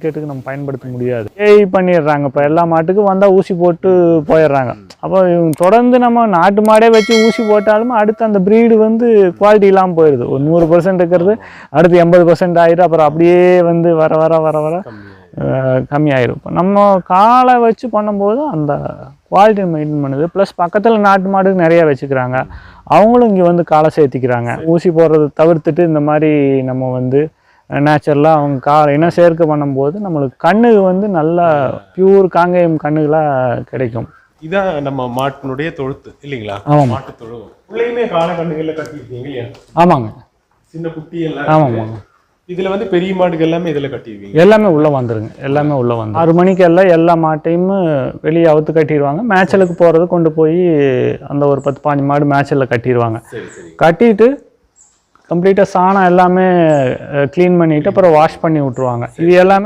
கிரிக்கெட்டுக்கு நம்ம பயன்படுத்த முடியாது. ஏஐ பண்ணிடுறாங்க. இப்போ எல்லா மாட்டுக்கும் வந்தால் ஊசி போட்டு போயிடுறாங்க. அப்போ இவங்க தொடர்ந்து நம்ம நாட்டு மாடே வச்சு ஊசி போட்டாலும் அடுத்து அந்த ப்ரீடு வந்து குவாலிட்டி இல்லாமல் போயிடுது. ஒரு நூறு பர்சன்ட் இருக்கிறது அடுத்து எண்பது பர்சன்ட் ஆகிடும் அப்புறம் அப்படியே வந்து வர வர வர வர அஹ், கம்மியாயிரும். இப்போ நம்ம காலை வச்சு பண்ணும்போது அந்த குவாலிட்டி மெயின்டைன் பண்ணுது. ப்ளஸ் பக்கத்தில் நாட்டு மாடு நிறையா வச்சுக்கிறாங்க. அவங்களும் இங்கே வந்து காலை சேர்த்திக்கிறாங்க. ஊசி போடுறதை தவிர்த்துட்டு இந்த மாதிரி நம்ம வந்து நேச்சுரலாக அவங்க கா இனம் சேர்க்கை பண்ணும்போது நம்மளுக்கு கண்ணு வந்து நல்லா பியூர் காங்கேயம் கண்ணுகளாக கிடைக்கும். இதான் நம்ம மாட்டினுடைய தொழுத்து இல்லைங்களா? ஆமாம். மாட்டு தொழுவம். உள்ளேயுமே கால கண்ணுகள்ல கட்டியிருக்கீங்க இல்லையா? ஆமாங்க. சின்ன குட்டி எல்லாம் ஆமாம் இதுல வந்து பெரிய மாடுகள் எல்லாமே இதுல கட்டியிருக்கீங்க? எல்லாமே உள்ளே வந்துருங்க எல்லாமே உள்ளே வந்து ஆறு மணிக்கு எல்லாம் எல்லா மாட்டையும் வெளியே அவுத்து கட்டிடுவாங்க மேய்ச்சலுக்கு போகிறது கொண்டு போய் அந்த ஒரு பத்து பாஞ்சு மாடு மேய்ச்சலில் கட்டிடுவாங்க கட்டிட்டு கம்ப்ளீட்டாக சாணம் எல்லாமே க்ளீன் பண்ணிவிட்டு அப்புறம் வாஷ் பண்ணி விட்ருவாங்க இது எல்லாமே